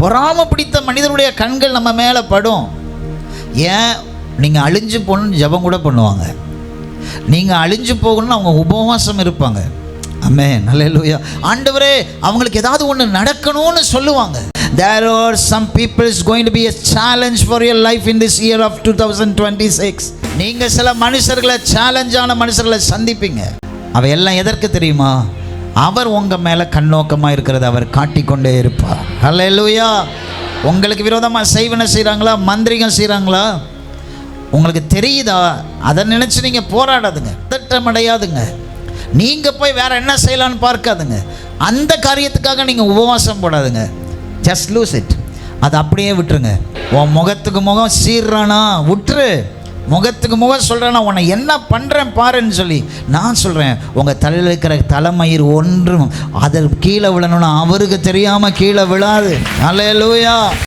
பொறாம பிடித்த மனிதனுடைய கண்கள் நம்ம மேலே படும். ஏன்? நீங்கள் அழிஞ்சு போகணும்னு ஜெபம் கூட பண்ணுவாங்க. நீங்கள் அழிஞ்சு போகணும்னு அவங்க உபவாசம் இருப்பாங்க. அம்மே நல்ல ஆண்டவரே அவங்களுக்கு ஏதாவது ஒன்று நடக்கணும்னு சொல்லுவாங்க. There are some peoples going to be a challenge for your life in this year of two thousand twenty six நீங்கள் சில மனுஷர்களை சேலஞ்சான மனுஷர்களை சந்திப்பீங்க. அவ எல்லாம் எதற்கு தெரியுமா? அவர் உங்கள் மேலே கண்ணோக்கமாக இருக்கிறத அவர் காட்டிக்கொண்டே இருப்பார். ஹalleluya. உங்களுக்கு விரோதமாக செய்வன செய்கிறாங்களா மந்திரிகம் செய்கிறாங்களா உங்களுக்கு தெரியுதா? அதை நினச்சி நீங்கள் போராடாதுங்க. திட்டமடையாதுங்க. நீங்கள் போய் வேறு என்ன செய்யலான்னு பார்க்காதுங்க. அந்த காரியத்துக்காக நீங்கள் உபவாசம் போடாதுங்க. ஜஸ்ட் லூஸ் இட் அதை அப்படியே விட்டுருங்க. உன் முகத்துக்கு முகம் சீர்றானா? விட்டுரு. முகத்துக்கு முகம் சொல்கிறேன்னா உன்னை என்ன பண்ணுறேன் பாருன்னு சொல்லி நான் சொல்கிறேன் உங்கள் தலையில் இருக்கிற தலைமயிர் ஒன்றும் அதில் கீழே விழணும்னா அவருக்கு தெரியாமல் கீழே விழாது. அல்லேலூயா